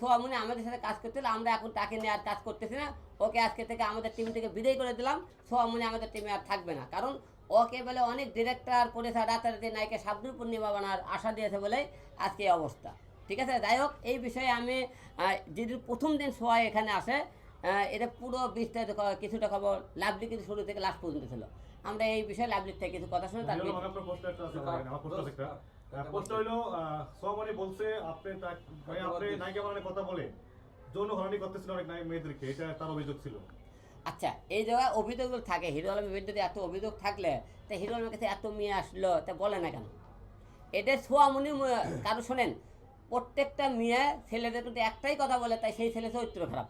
সোয়ামুনি আমাদের সাথে কাজ করছিল আমরা এখন তাকে নিয়ে আর কাজ করতেছি না। ওকে আজকে থেকে আমাদের টিম থেকে বিদায় করে দিলাম। সোয়ামুনি আমাদের টিমে আর থাকবে না। কারণ ওকে বলে অনেক ডিরেক্টর প্রডিউসার রাতারাতি নায়িকা শাব্দুল পূর্ণিমা বানার আশা দিয়েছে বলে আজকে এই অবস্থা। ঠিক আছে? যাই হোক এই বিষয়ে আমি যেদিন প্রথম দিন সোয়াই এখানে আসে এটা পুরো বিস্তারিত কিছুটা খবর লাভলি কিন্তু শুরু থেকে লাস্ট পর্যন্ত ছিল। আমরা এই বিষয়ে লাভলির থেকে কিছু কথা শুনে তার প্রশ্ন সোহামণি বলছে আপনি আপনি নায়িকা বানানোর কথা বলে যৌন হরানি অনেক নায়ক মেয়েদেরকে এটা তার অভিযোগ ছিল। আচ্ছা এই জায়গায় অভিযোগগুলো থাকে হিরো আলমের বিরুদ্ধে এত অভিযোগ থাকলে তা হিরো আলমের কাছে এত মেয়ে আসলো তা বলে না কেন? এটা সোয়ামুনি কারও শোনেন প্রত্যেকটা মেয়ে ছেলেদের কিন্তু একটাই কথা বলে তাই সেই ছেলে চরিত্র খারাপ।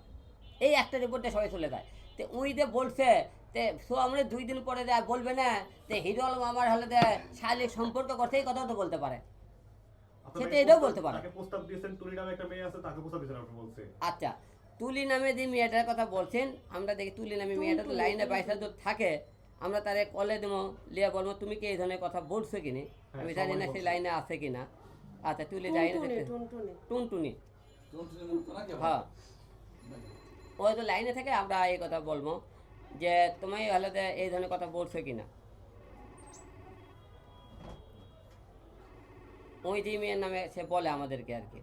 এই একটা রিপোর্টে সবাই চলে যায়। তো উই যে বলছে তে সোয়ামুনি দুই দিন পরে যা বলবে না যে হিরো আলম আমার হলে যে শারীরিক সম্পর্ক করতে এই কথাও তো বলতে পারে। আপনার সেটা এটাও বলতে পারে। তাকে প্রস্তাব দিয়েছেন তুলি নামে একটা মেয়ে আছে তাকে প্রস্তাব দিয়েছেন আপনি বলছে আচ্ছা তুলি নামে যে মেয়েটার কথা বলছেন আমরা দেখি তুলি নামে মেয়েটা তো লাইনে বাইসা তো থাকে আমরা তারে কলে দেবো লিয়া বলব তুমি কি এই ধরনের কথা বলছো কিনি? আমি জানি না সেই লাইনে আছে কিনা। আচ্ছা তুলি যাই না টুনটুনি টুনটুনি। তো? হ্যাঁ। ওই তো লাইনে থেকে আমরা এই কথা বলব যে তুমি হলে এই ধরনের কথা বলছো কিনা? ওই যে মেয়ের নামে সে বলে আমাদেরকে আর কি।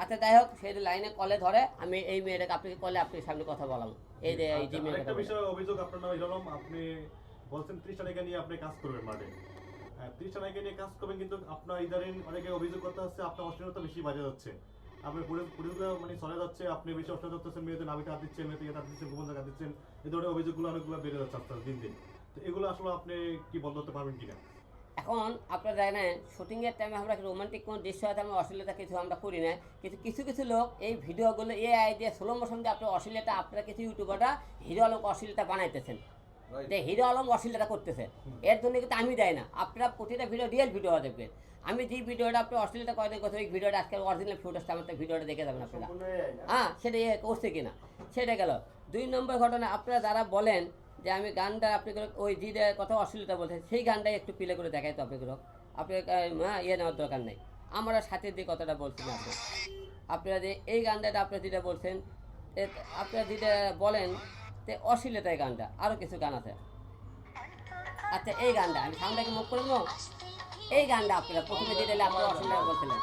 আচ্ছা যাই হোক সে লাইনে কলে ধরে আমি এই মেয়েটাকে আপনাকে কলে আপনার সামনে কথা বলাম। এই যে এই যে আরেকটা বিষয় অভিযোগ আপনার নামে হিরোলম আপনি বলছেন ত্রিশটা নায়িকা নিয়ে আপনি কাজ করবেন মাঠে। ত্রিশটা নায়িকা নিয়ে কাজ করবেন কিন্তু আপনার ইদারিং অনেকে অভিযোগ করতে হচ্ছে আপনার অশ্লীলতা বেশি বাজে যাচ্ছে। আপনার পুরুষগুলো মানে চলে যাচ্ছে, আপনি বেশি অশ্লীলতা করতেছেন মেয়েদের নাবিতে হাত দিচ্ছেন, মেয়েদের হাত দিচ্ছেন, গোপন জায়গা দিচ্ছেন, এই ধরনের অভিযোগগুলো অনেকগুলো বেড়ে যাচ্ছে আস্তে দিন দিন। তো এগুলো আসলে আপনি কি বন্ধ করতে পারবেন কিনা? এখন আপনারা জানেন শুটিংয়ের টাইমে আমরা রোমান্টিক কোনো দৃশ্য আছে, আমরা অশ্লীলতা কিছু আমরা করি না। কিন্তু কিছু কিছু লোক এই ভিডিওগুলো এ আই দিয়ে স্লো মোশন দিয়ে আপনার অশ্লীলতা, আপনারা কিছু ইউটিউবাররা হিরো আলম অশ্লীলতা বানাইতেছেন. যে হিরো আলম অশ্লীলতা করতেছে। এর জন্য কিন্তু আমি দেয় না। আপনারা প্রতিটা ভিডিও রিয়েল ভিডিও দেখবেন। আমি যে ভিডিওটা আপনি অশ্লীলতা কয়দিন করতে ওই ভিডিওটা আজকে অরিজিনাল ফুটেজটা আমার ভিডিওটা দেখে যাবেন আপনারা। হ্যাঁ সেটা ইয়ে করছে কিনা? সেটা গেল। দুই নম্বর ঘটনা আপনারা যারা বলেন যে আমি গানটা আপনি ওই দিদের কথা অশ্লীলতা বলছেন সেই গানটাই একটু প্লে করে দেখাই তো আপনি আপনি হ্যাঁ ইয়ে নেওয়ার দরকার নেই। আমরা সাথে দিয়ে কথাটা বলছি না আপনি। আপনারা যে এই গানটা আপনারা যেটা বলছেন আপনারা যেটা বলেন যে এই গানটা আরও কিছু গান আছে। আচ্ছা এই গানটা, আমি সামনে মুখ করব এই গানটা আপনারা প্রথমে যেটা আপনারা অশ্লীলতা বলছিলেন